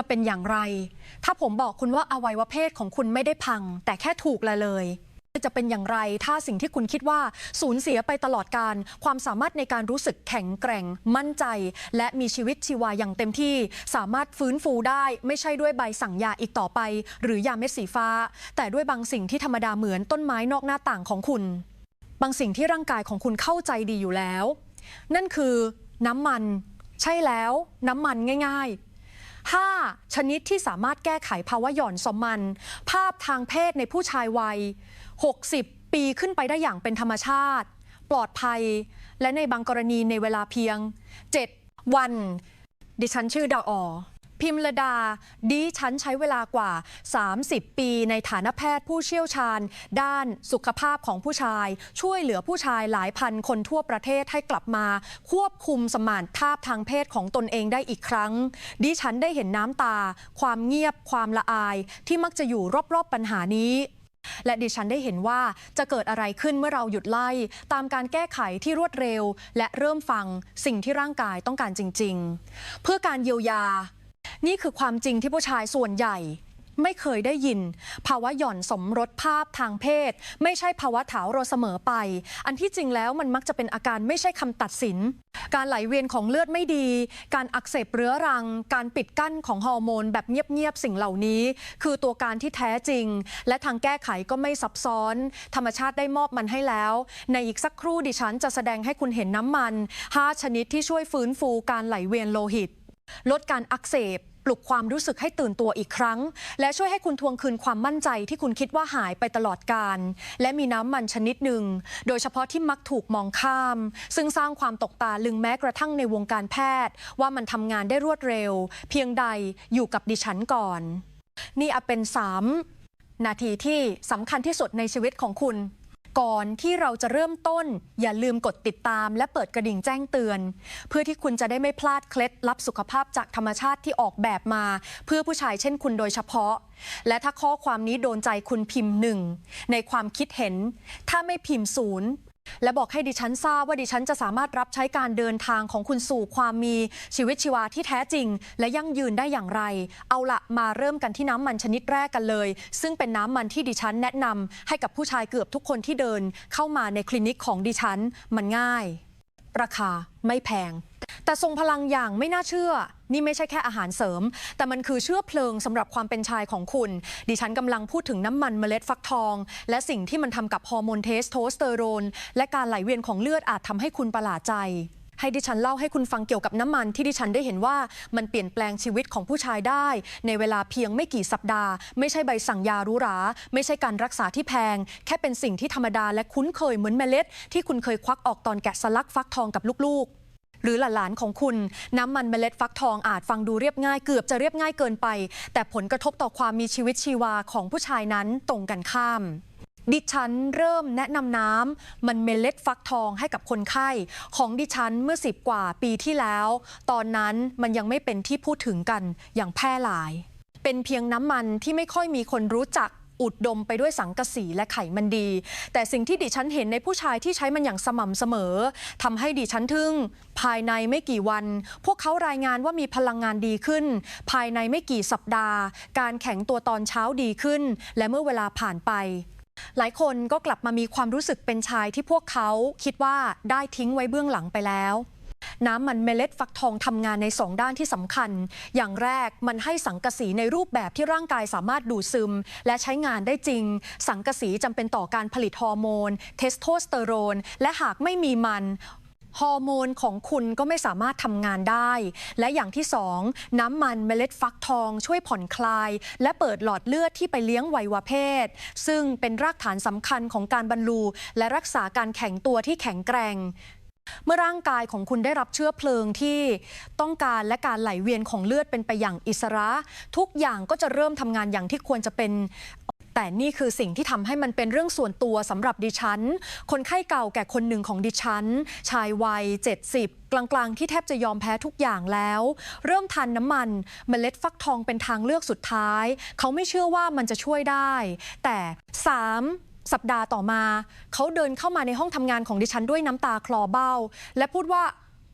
จะเป็นอย่างไร ถ้าผมบอกคุณว่าอวัยวะเพศของคุณไม่ได้พัง แต่แค่ถูกละเลยจะเป็นอย่างไรถ้าสิ่งที่คุณคิดว่าสูญเสียไปตลอดการ ความสามารถในการรู้สึกแข็งแกร่ง มั่นใจ และมีชีวิตชีวาอย่างเต็มที่ สามารถฟื้นฟูได้ ไม่ใช่ด้วยใบสั่งยาอีกต่อไป หรือยาเม็ดสีฟ้า แต่ด้วยบางสิ่งที่ธรรมดาเหมือนต้นไม้นอกหน้าต่างของคุณ บางสิ่งที่ร่างกายของคุณเข้าใจดีอยู่แล้ว นั่นคือน้ำมัน ใช่แล้ว น้ำมันง่าย ๆ 5. ชนิดที่สามารถแก้ไขภาวะหย่อนสมัน ภาพทางเพศในผู้ชายวัย 60 ปีขึ้นไปได้อย่างเป็นธรรมชาติ ปลอดภัย และในบางกรณีในเวลาเพียง 7 วัน ดิฉันชื่อดาวออ พิมรดาดิฉันใช้เวลากว่า 30 ปี ในฐานะแพทย์ผู้เชี่ยวชาญ ด้านสุขภาพของผู้ชาย ช่วยเหลือผู้ชายหลายพันคนทั่วประเทศให้กลับมา ควบคุมสมานภาพทางเพศของตนเองได้อีกครั้ง ดิฉันได้เห็นน้ำตา ความเงียบ ความละอาย ที่มักจะอยู่รอบๆปัญหานี้และดิฉันได้เห็นว่าจะเกิดอะไรขึ้นเมื่อเราหยุดไล่ ตามการแก้ไขที่รวดเร็ว และเริ่มฟังสิ่งที่ร่างกายต้องการจริง ๆ เพื่อการเยียวยา นี่คือความจริงที่ผู้ชายส่วนใหญ่ไม่เคยได้ยิน ภาวะหย่อนสมรสภาพทางเพศ ไม่ใช่ภาวะถาวรเสมอไป อันที่จริงแล้วมันมักจะเป็นอาการไม่ใช่คำตัดสิน การไหลเวียนของเลือดไม่ดี การอักเสบเรื้อรัง การปิดกั้นของฮอร์โมนแบบเงียบๆสิ่งเหล่านี้ คือตัวการที่แท้จริง และทางแก้ไขก็ไม่ซับซ้อน ธรรมชาติได้มอบมันให้แล้ว ในอีกสักครู่ดิฉันจะแสดงให้คุณเห็นน้ำมัน 5 ชนิดที่ช่วยฟื้นฟูการไหลเวียนโลหิต ลดการอักเสบปลุกความรู้สึกให้ตื่นตัวอีกครั้ง และช่วยให้คุณทวงคืนความมั่นใจที่คุณคิดว่าหายไปตลอดการ และมีน้ำมันชนิดหนึ่ง โดยเฉพาะที่มักถูกมองข้าม ซึ่งสร้างความตกตาลึงแม้กระทั่งในวงการแพทย์ ว่ามันทำงานได้รวดเร็ว เพียงใดอยู่กับดิฉันก่อน นี่อาจเป็น 3 นาทีที่สำคัญที่สุดในชีวิตของคุณ ก่อนที่เราจะเริ่มต้น อย่าลืมกดติดตาม และเปิดกระดิ่งแจ้งเตือน เพื่อที่คุณจะได้ไม่พลาดเคล็ดลับสุขภาพจากธรรมชาติที่ออกแบบมา เพื่อผู้ชายเช่นคุณโดยเฉพาะ และถ้าข้อความนี้โดนใจคุณพิมพ์หนึ่งในความคิดเห็น ถ้าไม่พิมพ์ศูนย์ และบอกให้ดิฉันทราบว่าดิฉันจะสามารถรับใช้การเดินทางของคุณสู่ความมีชีวิตชีวาที่แท้จริง และยั่งยืนได้อย่างไร เอาละมาเริ่มกันที่น้ำมันชนิดแรกกันเลย ซึ่งเป็นน้ำมันที่ดิฉันแนะนำให้กับผู้ชายเกือบทุกคนที่เดิน เข้ามาในคลินิกของดิฉันมันง่าย ราคาไม่แพง แต่ทรงพลังอย่างไม่น่าเชื่อ นี่ไม่ใช่แค่อาหารเสริม แต่มันคือเชื้อเพลิงสำหรับความเป็นชายของคุณ ดิฉันกำลังพูดถึงน้ำมันเมล็ดฟักทอง และสิ่งที่มันทำกับฮอร์โมนเทสโทสเตอโรน และการไหลเวียนของเลือดอาจทำให้คุณประหลาดใจให้ดิฉันเล่าให้คุณฟังเกี่ยวกับน้ำมันที่ดิฉันได้เห็นว่ามันเปลี่ยนแปลงชีวิตของผู้ชายได้ ในเวลาเพียงไม่กี่สัปดาห์ ไม่ใช่ใบสั่งยารู้ราไม่ใช่การรักษาที่แพง แค่เป็นสิ่งที่ธรรมดาและคุ้นเคยเหมือนเมล็ด ที่คุณเคยควักออกตอนแกะสลักฟักทองกับลูกๆ หรือหลานๆของคุณ น้ำมันเมล็ดฟักทองอาจฟังดูเรียบง่าย เกือบจะเรียบง่ายเกินไป แต่ผลกระทบต่อความมีชีวิตชีวาของผู้ชายนั้นตรงกันข้ามดิฉันเริ่มแนะนำน้ำมันเมล็ดฟักทองให้กับคนไข้ ของดิฉันเมื่อสิบกว่าปีที่แล้ว ตอนนั้นมันยังไม่เป็นที่พูดถึงกันอย่างแพร่หลาย เป็นเพียงน้ำมันที่ไม่ค่อยมีคนรู้จัก อุดดมไปด้วยสังกะสีและไขมันดี แต่สิ่งที่ดิฉันเห็นในผู้ชายที่ใช้มันอย่างสม่ำเสมอทำให้ดิฉันทึ่ง ภายในไม่กี่วัน พวกเขารายงานว่ามีพลังงานดีขึ้น ภายในไม่กี่สัปดาห์ การแข็งตัวตอนเช้าดีขึ้น และเมื่อเวลาผ่านไปหลายคนก็กลับมามีความรู้สึกเป็นชายที่พวกเขาคิดว่าได้ทิ้งไว้เบื้องหลังไปแล้ว น้ำมันเมล็ดฟักทองทำงานในสองด้านที่สำคัญ อย่างแรกมันให้สังกะสีในรูปแบบที่ร่างกายสามารถดูดซึม และใช้งานได้จริง สังกะสีจำเป็นต่อการผลิตฮอร์โมน เทสโทสเตอโรน และหากไม่มีมันฮอร์โมนของคุณก็ไม่สามารถทำงานได้ และอย่างที่สองน้ำมันเมล็ดฟักทองช่วยผ่อนคลาย และเปิดหลอดเลือดที่ไปเลี้ยงวัยวะเพศ ซึ่งเป็นรากฐานสำคัญของการบรรลูและรักษาการแข็งตัวที่แข็งแกร่ง เมื่อร่างกายของคุณได้รับเชื้อเพลิงที่ต้องการและการไหลเวียนของเลือดเป็นไปอย่างอิสระ ทุกอย่างก็จะเริ่มทำงานอย่างที่ควรจะเป็นแต่นี่คือสิ่งที่ทำให้มันเป็นเรื่องส่วนตัวสำหรับดิฉัน คนไข้เก่าแก่คนหนึ่งของดิฉัน ชายวัย 70 กลางๆ ที่แทบจะยอมแพ้ทุกอย่างแล้ว เริ่มทานน้ำมันเมล็ดฟักทองเป็นทางเลือกสุดท้าย เขาไม่เชื่อว่ามันจะช่วยได้ แต่ 3 สัปดาห์ต่อมา เขาเดินเข้ามาในห้องทำงานของดิฉันด้วยน้ำตาคลอเบ้า และพูดว่า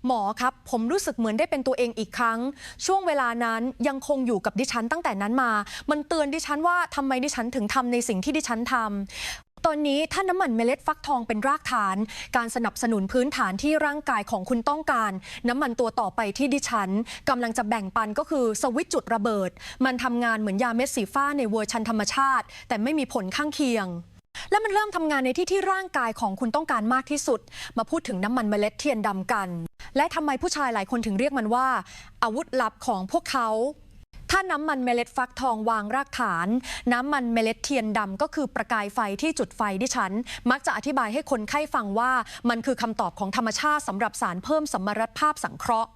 หมอครับ ผมรู้สึกเหมือนได้เป็นตัวเองอีกครั้ง ช่วงเวลานั้นยังคงอยู่กับดิฉันตั้งแต่นั้นมา มันเตือนดิฉันว่าทำไมดิฉันถึงทำในสิ่งที่ดิฉันทำตอนนี้ถ้าน้ำมันเมล็ดฟักทองเป็นรากฐาน การสนับสนุนพื้นฐานที่ร่างกายของคุณต้องการ น้ำมันตัวต่อไปที่ดิฉันกำลังจะแบ่งปันก็คือสวิตช์จุดระเบิด มันทำงานเหมือนยาเม็ดสีฟ้าในเวอร์ชันธรรมชาติ แต่ไม่มีผลข้างเคียง และมันเริ่มทำงานในที่ที่ร่างกายของคุณต้องการมากที่สุด มาพูดถึงน้ำมันเมล็ดเทียนดำกัน และทำไมผู้ชายหลายคนถึงเรียกมันว่า อาวุธลับของพวกเขาถ้าน้ำมันเมล็ดฟักทองวางรากฐาน น้ำมันเมล็ดเทียนดำก็คือประกายไฟที่จุดไฟดิฉัน มักจะอธิบายให้คนไข้ฟังว่า มันคือคำตอบของธรรมชาติสำหรับสารเพิ่มสมรรถภาพสังเคราะห์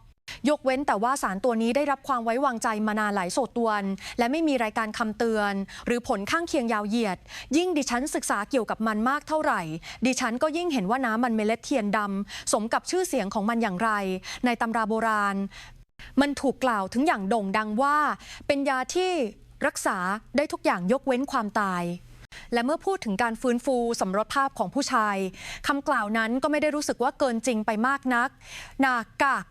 ยกเว้นแต่ว่าสารตัวนี้ได้รับความไว้วางใจมานานหลายโสดตวน และไม่มีรายการคำเตือน หรือผลข้างเคียงยาวเหยียด ยิ่งดิฉันศึกษาเกี่ยวกับมันมากเท่าไหร่ ดิฉันก็ยิ่งเห็นว่าน้ำมันเมล็ดเทียนดำสมกับชื่อเสียงของมันอย่างไร ในตำราโบราณ มันถูกกล่าวถึงอย่างโด่งดังว่า เป็นยาที่รักษาได้ทุกอย่างยกเว้นความตายและเมื่อพูดถึงการฟื้นฟูสมรสภาพของผู้ชายคำกล่าวนั้นก็ไม่ได้รู้สึกว่าเกินจริงไปมากนักนากาก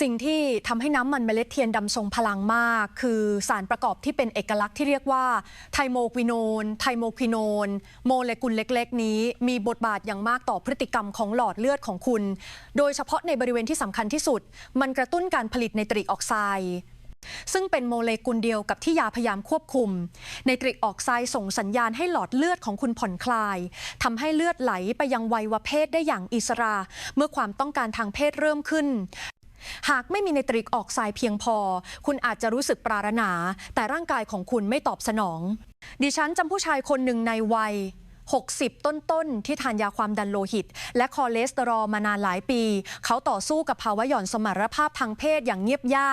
สิ่งที่ทำให้น้ำมันเมล็ดเทียนดำทรงพลังมาก คือสารประกอบที่เป็นเอกลักษณ์ที่เรียกว่าไทโมควิโนน ไทโมควิโนน โมเลกุลเล็กๆ นี้ มีบทบาทอย่างมากต่อพฤติกรรมของหลอดเลือดของคุณ โดยเฉพาะในบริเวณที่สำคัญที่สุด มันกระตุ้นการผลิตไนตริกออกไซด์ซึ่งเป็นโมเลกุลเดียวกับที่ยาพยายามควบคุม ในตริกออกไซด์ส่งสัญญาณให้หลอดเลือดของคุณผ่อนคลายทำให้เลือดไหลไปยังวัยวะเพศได้อย่างอิสระ เมื่อความต้องการทางเพศเริ่มขึ้น หากไม่มีไนตริกออกไซด์เพียงพอ คุณอาจจะรู้สึกปรารถนา แต่ร่างกายของคุณไม่ตอบสนอง ดิฉันจำผู้ชายคนหนึ่งในวัย 60 ต้นๆ ที่ทานยาความดันโลหิต และคอเลสเตอรอลมานานหลายปี เขาต่อสู้กับภาวะหย่อนสมรรถภาพทางเพศอย่างเงียบย่า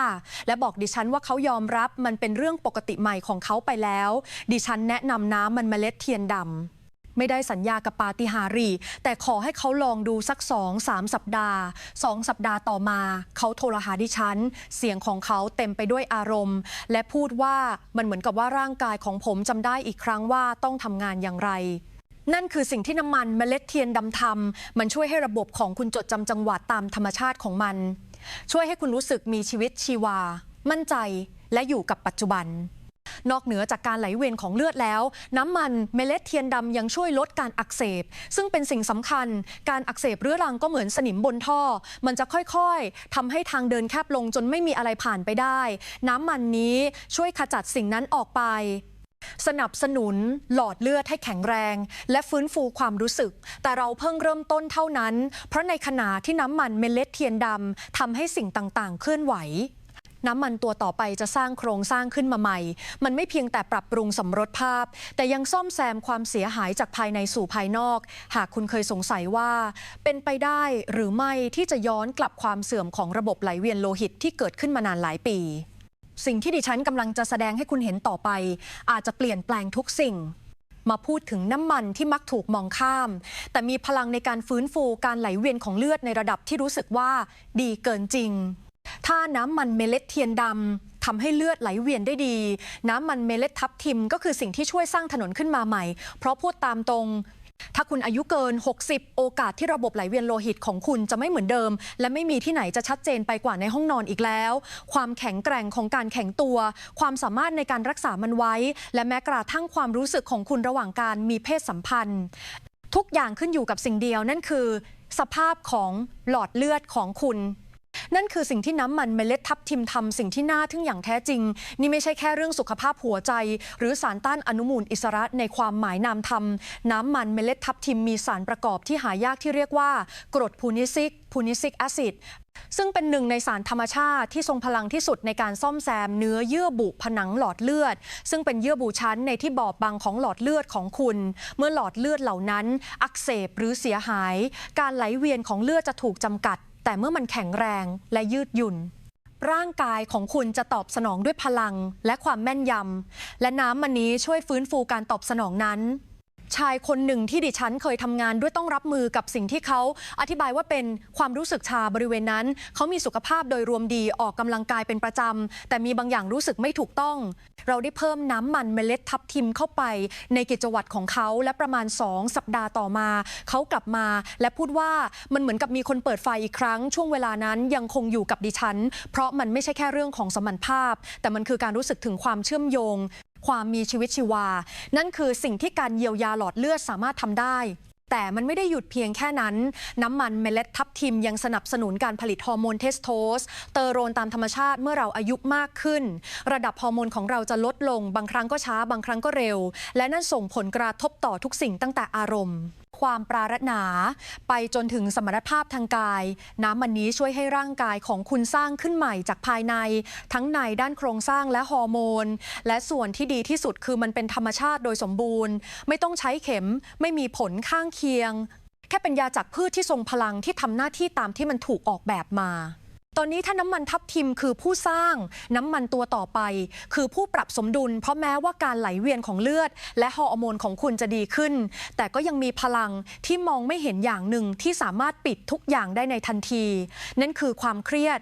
และบอกดิฉันว่าเขายอมรับมันเป็นเรื่องปกติใหม่ของเขาไปแล้ว ดิฉันแนะนำน้ำมันเมล็ดเทียนดำ ไม่ได้สัญญากับปาฏิหาริย์แต่ขอให้เขาลองดูสักสองสามสัปดาห์สองสัปดาห์ต่อมา เขาโทรหาดิฉัน เสียงของเขาเต็มไปด้วยอารมณ์ และพูดว่ามันเหมือนกับว่าร่างกายของผมจำได้อีกครั้งว่าต้องทำงานอย่างไรนั่นคือสิ่งที่น้ำมันเมล็ดเทียนดำทำมันช่วยให้ระบบของคุณจดจำจังหวะตามธรรมชาติของมัน ช่วยให้คุณรู้สึกมีชีวิตชีวา มั่นใจและอยู่กับปัจจุบัน นอกเหนือจากการไหลเวียนของเลือดแล้ว น้ำมันเมล็ดเทียนดำยังช่วยลดการอักเสบ ซึ่งเป็นสิ่งสำคัญ การอักเสบเรื้อรังก็เหมือนสนิมบนท่อ มันจะค่อยๆทำให้ทางเดินแคบลงจนไม่มีอะไรผ่านไปได้ น้ำมันนี้ช่วยขจัดสิ่งนั้นออกไปสนับสนุนหลอดเลือดให้แข็งแรง และฟื้นฟูความรู้สึก แต่เราเพิ่งเริ่มต้นเท่านั้น เพราะในขณะที่น้ำมันเมล็ดเทียนดำทำให้สิ่งต่างๆ เคลื่อนไหว น้ำมันตัวต่อไปจะสร้างโครงสร้างขึ้นมาใหม่ มันไม่เพียงแต่ปรับปรุงสมรสภาพ แต่ยังซ่อมแซมความเสียหายจากภายในสู่ภายนอก หากคุณเคยสงสัยว่า เป็นไปได้หรือไม่ที่จะย้อนกลับความเสื่อมของระบบไหลเวียนโลหิตที่เกิดขึ้นมานานหลายปี สิ่งที่ดิฉันกำลังจะแสดงให้คุณเห็นต่อไป อาจจะเปลี่ยนแปลงทุกสิ่งมาพูดถึงน้ำมันที่มักถูกมองข้าม แต่มีพลังในการฟื้นฟูการไหลเวียนของเลือดในระดับที่รู้สึกว่าดีเกินจริง ถ้าน้ำมันเมล็ดเทียนดำทำให้เลือดไหลเวียนได้ดี น้ำมันเมล็ดทับทิม ก็คือสิ่งที่ช่วยสร้างถนนขึ้นมาใหม่ เพราะพูดตามตรง ถ้าคุณอายุเกิน 60 โอกาสที่ระบบไหลเวียนโลหิตของคุณจะไม่เหมือนเดิม และไม่มีที่ไหนจะชัดเจนไปกว่าในห้องนอนอีกแล้ว ความแข็งแกร่งของการแข็งตัว ความสามารถในการรักษามันไว้ และแม้กระทั่งความรู้สึกของคุณระหว่างการมีเพศสัมพันธ์ ทุกอย่างขึ้นอยู่กับสิ่งเดียวนั่นคือ สภาพของหลอดเลือดของคุณ นั่นคือสิ่งที่น้ำมันเมล็ดทับทิมทำสิ่งที่น่าทึ่งอย่างแท้จริง นี่ไม่ใช่แค่เรื่องสุขภาพหัวใจ หรือสารต้านอนุมูลอิสระในความหมายนามธรรม น้ำมันเมล็ดทับทิมมีสารประกอบที่หายากที่เรียกว่ากรดพูนิซิกพูนิซิกแอซิดซึ่งเป็นหนึ่งในสารธรรมชาติที่ทรงพลังที่สุดในการซ่อมแซมเนื้อเยื่อบุผนังหลอดเลือด ซึ่งเป็นเยื่อบุชั้นในที่บอบบางของหลอดเลือดของคุณ เมื่อหลอดเลือดเหล่านั้น อักเสบหรือเสียหาย การไหลเวียนของเลือดจะถูกจำกัด แต่เมื่อมันแข็งแรงและยืดหยุ่น ร่างกายของคุณจะตอบสนองด้วยพลังและความแม่นยำและน้ำมันนี้ช่วยฟื้นฟูการตอบสนองนั้น ชายคนหนึ่งที่ดิฉันเคยทำงานด้วยต้องรับมือกับสิ่งที่เขาอธิบายว่าเป็นความรู้สึกชาบริเวณนั้น เขามีสุขภาพโดยรวมดีออกกำลังกายเป็นประจำแต่มีบางอย่างรู้สึกไม่ถูกต้อง เราได้เพิ่มน้ำมันเมล็ดทับทิมเข้าไป ในกิจวัตรของเขาและประมาณ 2 สัปดาห์ต่อมา เขากลับมา และพูดว่ามันเหมือนกับมีคนเปิดไฟอีกครั้ง ช่วงเวลานั้นยังคงอยู่กับดิฉัน เพราะมันไม่ใช่แค่เรื่องของสมรรถภาพ แต่มันคือการรู้สึกถึงความเชื่อมโยง ความมีชีวิตชีวา นั่นคือสิ่งที่การเยียวยาหลอดเลือดสามารถทำได้ แต่มันไม่ได้หยุดเพียงแค่นั้น น้ำมันเมล็ดทับทิมยังสนับสนุนการผลิตฮอร์โมนเทสโทส เตอโรนตามธรรมชาติเมื่อเราอายุมากขึ้น ระดับฮอร์โมนของเราจะลดลง บางครั้งก็ช้า บางครั้งก็เร็ว และนั่นส่งผลกระทบต่อทุกสิ่งตั้งแต่อารมณ์ ความปรารถนา ไปจนถึงสมรรถภาพทางกาย น้ำมันนี้ช่วยให้ร่างกายของคุณสร้างขึ้นใหม่จากภายใน ทั้งในด้านโครงสร้างและฮอร์โมน และส่วนที่ดีที่สุดคือมันเป็นธรรมชาติโดยสมบูรณ์ ไม่ต้องใช้เข็มไม่มีผลข้างเคียง แค่เป็นยาจากพืชที่ทรงพลังที่ทำหน้าที่ตามที่มันถูกออกแบบมา ตอนนี้ถ้าน้ำมันทับทิมคือผู้สร้างน้ำมันตัวต่อไป คือผู้ปรับสมดุล เพราะแม้ว่าการไหลเวียนของเลือด และฮอร์โมนของคุณจะดีขึ้น แต่ก็ยังมีพลังที่มองไม่เห็นอย่างหนึ่งที่สามารถปิดทุกอย่างได้ในทันที นั่นคือความเครียด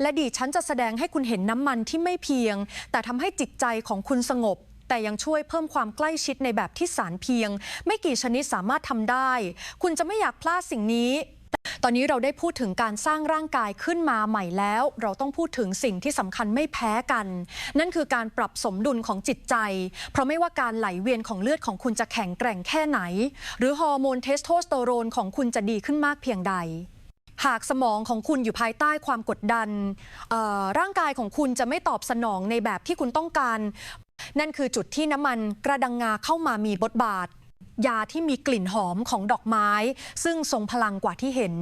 และดีฉันจะแสดงให้คุณเห็นน้ำมันที่ไม่เพียง แต่ทำให้จิตใจของคุณสงบ แต่ยังช่วยเพิ่มความใกล้ชิดในแบบที่สารเพียง ไม่กี่ชนิดสามารถทำได้ คุณจะไม่อยากพลาดสิ่งนี้ ตอนนี้เราได้พูดถึงการสร้างร่างกายขึ้นมาใหม่แล้ว เราต้องพูดถึงสิ่งที่สำคัญไม่แพ้กัน นั่นคือการปรับสมดุลของจิตใจ เพราะไม่ว่าการไหลเวียนของเลือดของคุณจะแข็งแกร่งแค่ไหน หรือฮอร์โมนเทสโทสเตอโรนของคุณจะดีขึ้นมากเพียงใดหากสมองของคุณอยู่ภายใต้ความกดดัน ร่างกายของคุณจะไม่ตอบสนองในแบบที่คุณต้องการ นั่นคือจุดที่น้ำมันกระดังงาเข้ามามีบทบาท ยาที่มีกลิ่นหอมของดอกไม้ ซึ่งทรงพลังกว่าที่เห็น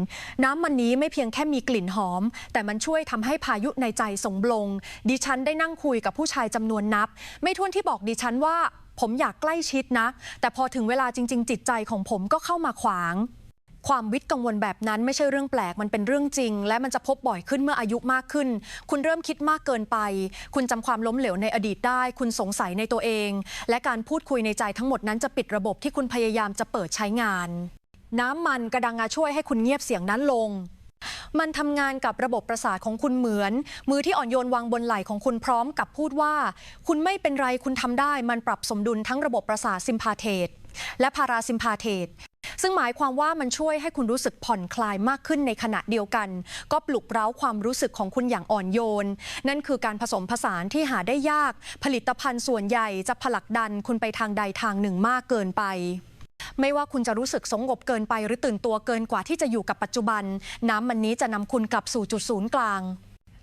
น้ำมันนี้ไม่เพียงแค่มีกลิ่นหอม แต่มันช่วยทำให้พายุในใจสงบลง ดิฉันได้นั่งคุยกับผู้ชายจำนวนนับ ไม่ท้วนที่บอกดิฉันว่า ผมอยากใกล้ชิดนะ แต่พอถึงเวลาจริง ๆ จิตใจของผมก็เข้ามาขวาง ความวิตกังวลแบบนั้นไม่ใช่เรื่องแปลกมันเป็นเรื่องจริง และมันจะพบบ่อยขึ้นเมื่ออายุมากขึ้น คุณเริ่มคิดมากเกินไป คุณจำความล้มเหลวในอดีตได้ คุณสงสัยในตัวเอง และการพูดคุยในใจทั้งหมดนั้นจะปิดระบบที่คุณพยายามจะเปิดใช้งาน น้ำมันกระดังงาช่วยให้คุณเงียบเสียงนั้นลงมันทำงานกับระบบประสาทของคุณเหมือน มือที่อ่อนโยนวางบนไหล่ของคุณพร้อมกับพูดว่า คุณไม่เป็นไรคุณทำได้ มันปรับสมดุลทั้งระบบประสาทซิมพาเทตและพาราซิมพาเทต ซึ่งหมายความว่ามันช่วยให้คุณรู้สึกผ่อนคลายมากขึ้นในขณะเดียวกัน ก็ปลุกเร้าความรู้สึกของคุณอย่างอ่อนโยน นั่นคือการผสมผสานที่หาได้ยาก ผลิตภัณฑ์ส่วนใหญ่จะผลักดันคุณไปทางใดทางหนึ่งมากเกินไปไม่ว่าคุณจะรู้สึกสงบเกินไปหรือตื่นตัวเกินกว่าที่จะอยู่กับปัจจุบัน น้ำมันนี้จะนำคุณกลับสู่จุดศูนย์กลาง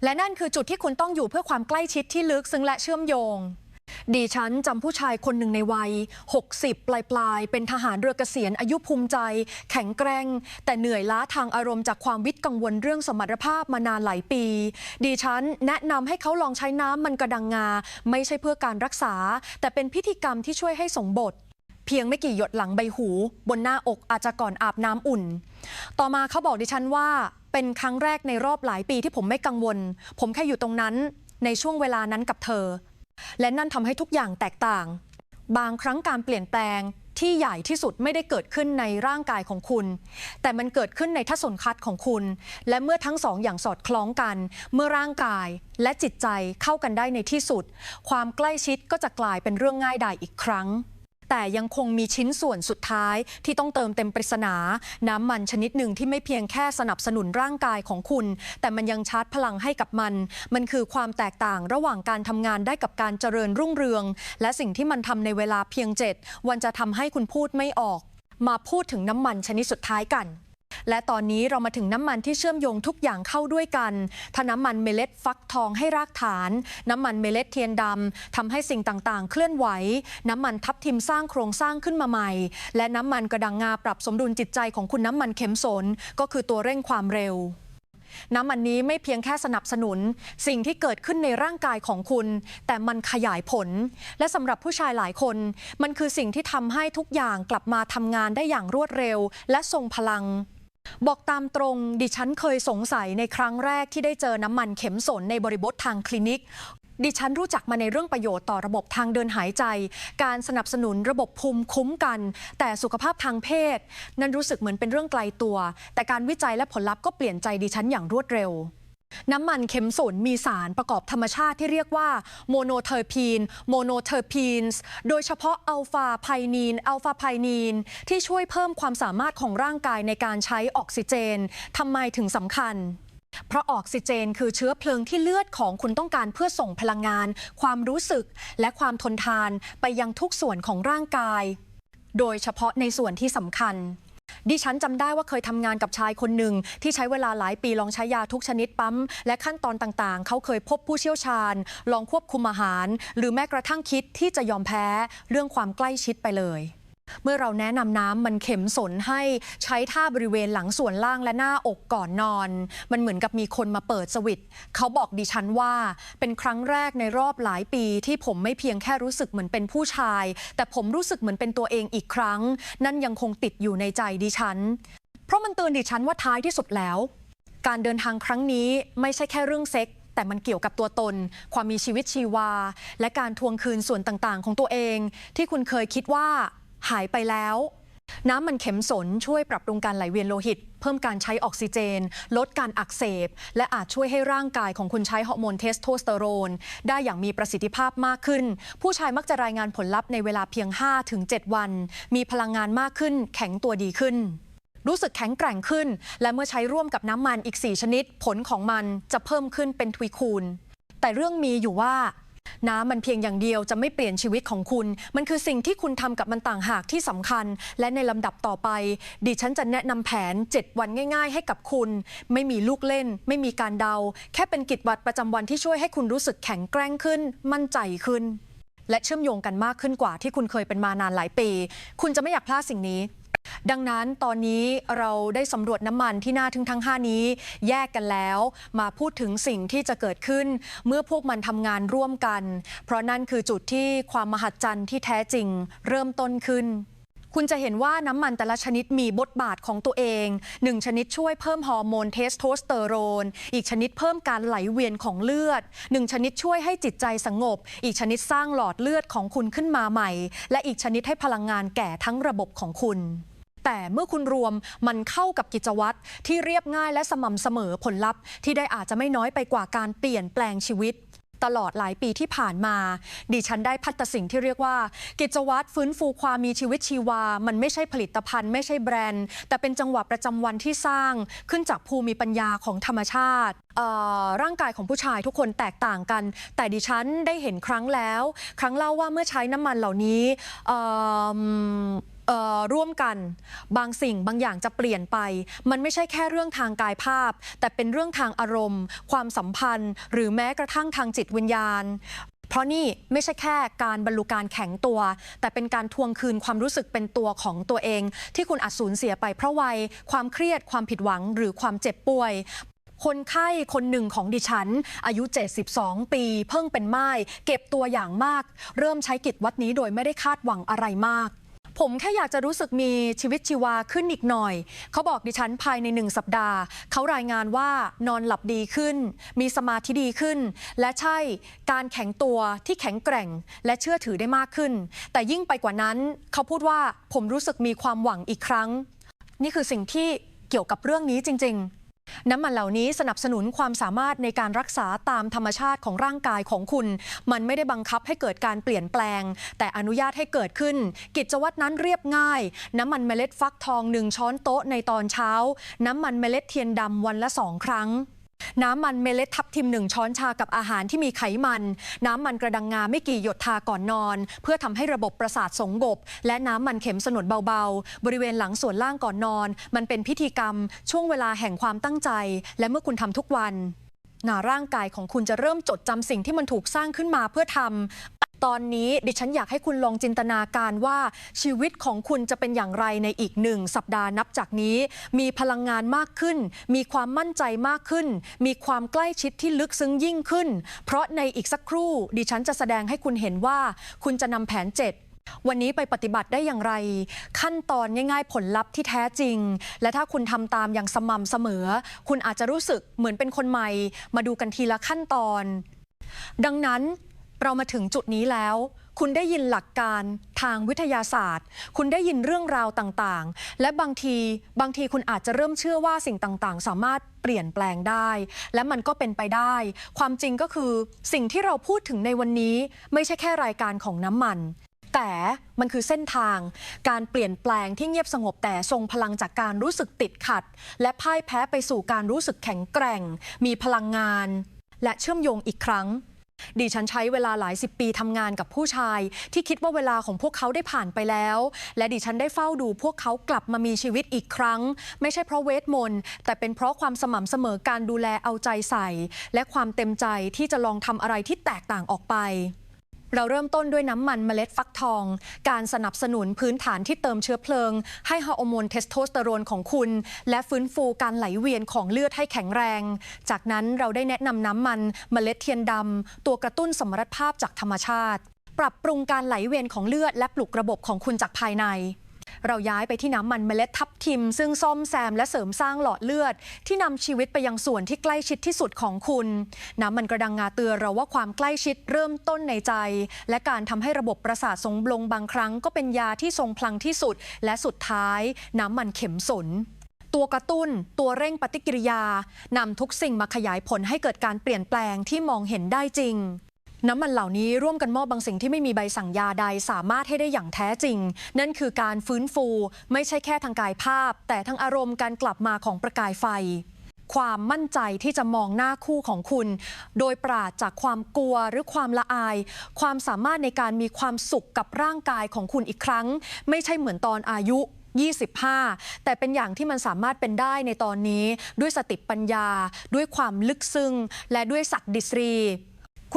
และนั่นคือจุดที่คุณต้องอยู่เพื่อความใกล้ชิดที่ลึกซึ้งและเชื่อมโยง ดิฉันจำผู้ชายคนหนึ่งในวัย 60 ปลายปลายๆเป็นทหารเรือเกษียณอายุภูมิใจ แข็งแกร่ง แต่เหนื่อยล้าทางอารมณ์จากความวิตกังวลเรื่องสมรรถภาพมานานหลายปีดิฉันแนะนำให้เขาลองใช้น้ำมันกระดังงา ไม่ใช่เพื่อการรักษา แต่เป็นพิธีกรรมที่ช่วยให้สงบทเพียงไม่กี่หยดหลังใบหู บนหน้าอกอาจจะก่อนอาบน้ำอุ่น ต่อมาเขาบอกดิฉันว่า เป็นครั้งแรกในรอบหลายปีที่ผมไม่กังวล ผมแค่อยู่ตรงนั้น ในช่วงเวลานั้นกับเธอ และนั่นทำให้ทุกอย่างแตกต่าง บางครั้งการเปลี่ยนแปลงที่ใหญ่ที่สุดไม่ได้เกิดขึ้นในร่างกายของคุณ แต่มันเกิดขึ้นในทัศนคติของคุณ และเมื่อทั้งสองอย่างสอดคล้องกัน เมื่อร่างกายและจิตใจเข้ากันได้ในที่สุด ความใกล้ชิดก็จะกลายเป็นเรื่องง่ายดายอีกครั้ง แต่ยังคงมีชิ้นส่วนสุดท้ายที่ต้องเติมเต็มปริศนา น้ำมันชนิดหนึ่งที่ไม่เพียงแค่สนับสนุนร่างกายของคุณ แต่มันยังชาร์จพลังให้กับมัน มันคือความแตกต่างระหว่างการทำงานได้กับการเจริญรุ่งเรือง และสิ่งที่มันทำในเวลาเพียงเจ็ดวันจะทำให้คุณพูดไม่ออก มาพูดถึงน้ำมันชนิดสุดท้ายกัน และตอนนี้เรามาถึงน้ำมันที่เชื่อมโยงทุกอย่างเข้าด้วยกันถ้าน้ำมันเมล็ดฟักทองให้รากฐาน น้ำมันเมล็ดเทียนดำทำให้สิ่งต่างๆ เคลื่อนไหว น้ำมันทับทิมสร้างโครงสร้างขึ้นมาใหม่ และน้ำมันกระดังงาปรับสมดุลจิตใจของคุณน้ำมันเข็มสน ก็คือตัวเร่งความเร็วน้ำมันนี้ไม่เพียงแค่สนับสนุน สิ่งที่เกิดขึ้นในร่างกายของคุณ แต่มันขยายผล และสำหรับผู้ชายหลายคน มันคือสิ่งที่ทำให้ทุกอย่างกลับมาทำงานได้อย่างรวดเร็ว และทรงพลัง บอกตามตรงดิฉันเคยสงสัยในครั้งแรกที่ได้เจอน้ำมันเข็มสนในบริบททางคลินิก ดิฉันรู้จักมาในเรื่องประโยชน์ต่อระบบทางเดินหายใจ การสนับสนุนระบบภูมิคุ้มกัน แต่สุขภาพทางเพศ นั้นรู้สึกเหมือนเป็นเรื่องไกลตัว แต่การวิจัยและผลลัพธ์ก็เปลี่ยนใจดิฉันอย่างรวดเร็ว น้ำมันเข็มสนมีสารประกอบธรรมชาติที่เรียกว่าโมโนเทอร์พีนโมโนเทอร์พีนส์โดยเฉพาะอัลฟาไพนีนอัลฟาไพนีน ที่ช่วยเพิ่มความสามารถของร่างกายในการใช้ออกซิเจนทำไมถึงสำคัญเพราะออกซิเจนคือเชื้อเพลิงที่เลือดของคุณต้องการเพื่อส่งพลังงาน ความรู้สึก และความทนทานไปยังทุกส่วนของร่างกาย โดยเฉพาะในส่วนที่สำคัญ ดิฉันจำได้ว่าเคยทำงานกับชายคนหนึ่งที่ใช้เวลาหลายปีลองใช้ยาทุกชนิดปั๊ม และขั้นตอนต่างๆ เขาเคยพบผู้เชี่ยวชาญ ลองควบคุมอาหาร หรือแม้กระทั่งคิดที่จะยอมแพ้เรื่องความใกล้ชิดไปเลย เมื่อเราแนะนำน้ำมันเข็มสนให้ใช้ท่าบริเวณหลังส่วนล่างและหน้าอกก่อนนอน มันเหมือนกับมีคนมาเปิดสวิตช์เขาบอกดิฉันว่า เป็นครั้งแรกในรอบหลายปีที่ผมไม่เพียงแค่รู้สึกเหมือนเป็นผู้ชาย แต่ผมรู้สึกเหมือนเป็นตัวเองอีกครั้ง นั่นยังคงติดอยู่ในใจดิฉัน เพราะมันเตือนดิฉันว่าท้ายที่สุดแล้ว การเดินทางครั้งนี้ไม่ใช่แค่เรื่องเซ็กแต่มันเกี่ยวกับตัวตน ความมีชีวิตชีวา และการทวงคืนส่วนต่างๆ ของตัวเอง ที่คุณเคยคิดว่า หายไปแล้ว น้ำมันเข็มสนช่วยปรับปรุงการไหลเวียนโลหิต เพิ่มการใช้ออกซิเจน ลดการอักเสบ และอาจช่วยให้ร่างกายของคุณใช้ฮอร์โมนเทสโทสเตอโรน ได้อย่างมีประสิทธิภาพมากขึ้น ผู้ชายมักจะรายงานผลลัพธ์ในเวลาเพียง 5-7 วัน มีพลังงานมากขึ้น แข็งตัวดีขึ้นรู้สึกแข็งแกร่งขึ้น และเมื่อใช้ร่วมกับน้ำมันอีก 4 ชนิด ผลของมันจะเพิ่มขึ้นเป็นทวีคูณ แต่เรื่องมีอยู่ว่า น้ำมันเพียงอย่างเดียวจะไม่เปลี่ยนชีวิตของคุณ มันคือสิ่งที่คุณทำกับมันต่างหากที่สำคัญ และในลำดับต่อไป ดิฉันจะแนะนำแผน 7 วันง่าย ๆ ให้กับคุณ ไม่มีลูกเล่น ไม่มีการเดา แค่เป็นกิจวัตรประจำวันที่ช่วยให้คุณรู้สึกแข็งแกร่งขึ้น มั่นใจขึ้น และเชื่อมโยงกันมากขึ้นกว่าที่คุณเคยเป็นมานานหลายปี คุณจะไม่อยากพลาดสิ่งนี้ ดังนั้นตอนนี้เราได้สำรวจน้ำมันที่น่าทึ่งทั้ง 5 นี้ แยกกันแล้ว มาพูดถึงสิ่งที่จะเกิดขึ้น เมื่อพวกมันทำงานร่วมกัน เพราะนั่นคือจุดที่ความมหัศจรรย์ที่แท้จริง เริ่มต้นขึ้นคุณจะเห็นว่าน้ำมันแต่ละชนิดมีบทบาทของตัวเอง หนึ่งชนิดช่วยเพิ่มฮอร์โมนเทสโทสเตอโรน อีกชนิดเพิ่มการไหลเวียนของเลือดหนึ่งชนิดช่วยให้จิตใจสงบ อีกชนิดสร้างหลอดเลือดของคุณขึ้นมาใหม่ และอีกชนิดให้พลังงานแก่ทั้งระบบของคุณ แต่เมื่อคุณรวมมันเข้ากับกิจวัตรที่เรียบง่ายและสม่ำเสมอผลลัพธ์ ที่ได้อาจจะไม่น้อยไปกว่าการเปลี่ยนแปลงชีวิตตลอดหลายปีที่ผ่านมา ดิฉันได้พัฒสิ่งที่เรียกว่า กิจวัตรฟื้นฟูความมีชีวิตชีวา มันไม่ใช่ผลิตภัณฑ์ ไม่ใช่แบรนด์ แต่เป็นจังหวะประจำวันที่สร้าง ขึ้นจากภูมิปัญญาของธรรมชาติร่างกายของผู้ชายทุกคนแตกต่างกัน แต่ดิฉันได้เห็นครั้งแล้ว ครั้งเล่าว่าเมื่อใช้น้ำมันเหล่านี้ ร่วมกัน บางสิ่งบางอย่างจะเปลี่ยนไป มันไม่ใช่แค่เรื่องทางกายภาพ แต่เป็นเรื่องทางอารมณ์ ความสัมพันธ์ หรือแม้กระทั่งทางจิตวิญญาณ เพราะนี่ไม่ใช่แค่การบรรลุการแข็งตัว แต่เป็นการทวงคืนความรู้สึกเป็นตัวของตัวเอง ที่คุณอาจสูญเสียไปเพราะวัย ความเครียด ความผิดหวัง หรือความเจ็บป่วยคนไข้คนหนึ่งของดิฉัน อายุ 72 ปี เพิ่งเป็นไม้เก็บตัวอย่างมาก เริ่มใช้กิจวัตรนี้โดยไม่ได้คาดหวังอะไรมาก ผมแค่อยากจะรู้สึกมีชีวิตชีวาขึ้นอีกหน่อย เขาบอกดิฉันภายในหนึ่งสัปดาห์ เขารายงานว่านอนหลับดีขึ้น มีสมาธิดีขึ้น และใช่การแข็งตัวที่แข็งแกร่ง และเชื่อถือได้มากขึ้น แต่ยิ่งไปกว่านั้น เขาพูดว่าผมรู้สึกมีความหวังอีกครั้ง นี่คือสิ่งที่เกี่ยวกับเรื่องนี้จริง ๆ น้ำมันเหล่านี้สนับสนุนความสามารถในการรักษาตามธรรมชาติของร่างกายของคุณ มันไม่ได้บังคับให้เกิดการเปลี่ยนแปลง แต่อนุญาตให้เกิดขึ้น กิจวัตรนั้นเรียบง่าย น้ำมันเมล็ดฟักทองหนึ่งช้อนโต๊ะในตอนเช้า น้ำมันเมล็ดเทียนดำวันละสองครั้ง น้ำมันเมล็ดทับทิมหนึ่งช้อนชากับอาหารที่มีไขมัน น้ำมันกระดังงาไม่กี่หยดทาก่อนนอน เพื่อทำให้ระบบประสาทสงบและน้ำมันเข็มสนุนเบาๆ บริเวณหลังส่วนล่างก่อนนอน มันเป็นพิธีกรรม ช่วงเวลาแห่งความตั้งใจ และเมื่อคุณทำทุกวันหนาร่างกายของคุณจะเริ่มจดจำสิ่งที่มันถูกสร้างขึ้นมาเพื่อทำ ตอนนี้ดิฉันอยากให้คุณลองจินตนาการว่าชีวิตของคุณจะเป็นอย่างไรในอีกหนึ่งสัปดาห์นับจากนี้ มีพลังงานมากขึ้น มีความมั่นใจมากขึ้น มีความใกล้ชิดที่ลึกซึ้งยิ่งขึ้น เพราะในอีกสักครู่ ดิฉันจะแสดงให้คุณเห็นว่า คุณจะนำแผนเจ็ดวันนี้ไปปฏิบัติได้อย่างไร ขั้นตอนง่ายๆ ผลลัพธ์ที่แท้จริง และถ้าคุณทำตามอย่างสม่ำเสมอ คุณอาจจะรู้สึกเหมือนเป็นคนใหม่ มาดูกันทีละขั้นตอน ดังนั้น เรามาถึงจุดนี้แล้ว คุณได้ยินหลักการทางวิทยาศาสตร์ คุณได้ยินเรื่องราวต่างๆ และบางทีบางทีคุณอาจจะเริ่มเชื่อว่าสิ่งต่างๆ สามารถเปลี่ยนแปลงได้ และมันก็เป็นไปได้ ความจริงก็คือสิ่งที่เราพูดถึงในวันนี้ ไม่ใช่แค่รายการของน้ำมันแต่มันคือเส้นทาง การเปลี่ยนแปลงที่เงียบสงบแต่ทรงพลังจากการรู้สึกติดขัด และพ่ายแพ้ไปสู่การรู้สึกแข็งแกร่ง มีพลังงาน และเชื่อมโยงอีกครั้ง ดิฉันใช้เวลาหลายสิบปีทำงานกับผู้ชาย ที่คิดว่าเวลาของพวกเขาได้ผ่านไปแล้ว และดิฉันได้เฝ้าดูพวกเขากลับมามีชีวิตอีกครั้ง ไม่ใช่เพราะเวทมนต์แต่เป็นเพราะความสม่ำเสมอการดูแลเอาใจใส่ และความเต็มใจที่จะลองทำอะไรที่แตกต่างออกไป เราเริ่มต้นด้วยน้ำมันเมล็ดฟักทอง การสนับสนุนพื้นฐานที่เติมเชื้อเพลิง ให้ฮอร์โมนเทสโทสเตอโรนของคุณ และฟื้นฟูการไหลเวียนของเลือดให้แข็งแรง จากนั้นเราได้แนะนำน้ำมันเมล็ดเทียนดำตัวกระตุ้นสมรรถภาพจากธรรมชาติ ปรับปรุงการไหลเวียนของเลือดและปลุกระบบของคุณจากภายใน เราย้ายไปที่น้ำมันเมล็ดทับทิม ซึ่งซ่อมแซมและเสริมสร้างหลอดเลือด ที่นำชีวิตไปยังส่วนที่ใกล้ชิดที่สุดของคุณ น้ำมันกระดังงาเตือนเราว่าความใกล้ชิดเริ่มต้นในใจ และการทำให้ระบบประสาททรงบลงบางครั้ง ก็เป็นยาที่ทรงพลังที่สุด และสุดท้าย น้ำมันเข็มสนตัวกระตุ้น ตัวเร่งปฏิกิริยานำทุกสิ่งมาขยายผลให้เกิดการเปลี่ยนแปลงที่มองเห็นได้จริง น้ำมันเหล่านี้ร่วมกันมอบบางสิ่งที่ไม่มีใบสั่งยาใดสามารถให้ได้อย่างแท้จริง นั่นคือการฟื้นฟูไม่ใช่แค่ทางกายภาพ แต่ทั้งอารมณ์การกลับมาของประกายไฟ ความมั่นใจที่จะมองหน้าคู่ของคุณ โดยปราศจากความกลัวหรือความละอาย ความสามารถในการมีความสุขกับร่างกายของคุณอีกครั้ง ไม่ใช่เหมือนตอนอายุ25 แต่เป็นอย่างที่มันสามารถเป็นได้ในตอนนี้ ด้วยสติปัญญา ด้วยความลึกซึ้งและด้วยศักดิสรี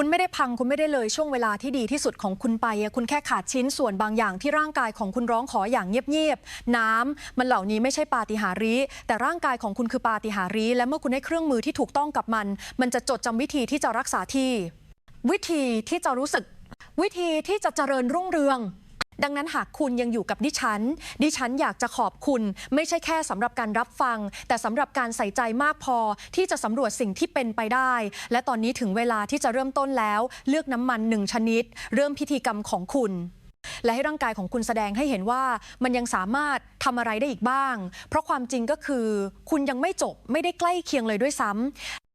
คุณไม่ได้พังคุณไม่ได้เลยช่วงเวลาที่ดีที่สุดของคุณไป คุณแค่ขาดชิ้นส่วนบางอย่างที่ร่างกายของคุณร้องขออย่างเงียบๆน้ำมันเหล่านี้ไม่ใช่ปาฏิหาริย์แต่ร่างกายของคุณคือปาฏิหาริย์และเมื่อคุณได้เครื่องมือที่ถูกต้องกับมัน มันจะจดจำวิธีที่จะรักษาที่ วิธีที่จะรู้สึก วิธีที่จะเจริญรุ่งเรือง ดังนั้นหากคุณยังอยู่กับดิฉัน ดิฉันอยากจะขอบคุณ ไม่ใช่แค่สำหรับการรับฟัง แต่สำหรับการใส่ใจมากพอที่จะสำรวจสิ่งที่เป็นไปได้ และตอนนี้ถึงเวลาที่จะเริ่มต้นแล้ว เลือกน้ำมันหนึ่งชนิด เริ่มพิธีกรรมของคุณและให้ร่างกายของคุณแสดงให้เห็นว่ามันยังสามารถทำอะไรได้อีกบ้าง เพราะความจริงก็คือ คุณยังไม่จบไม่ได้ใกล้เคียงเลยด้วยซ้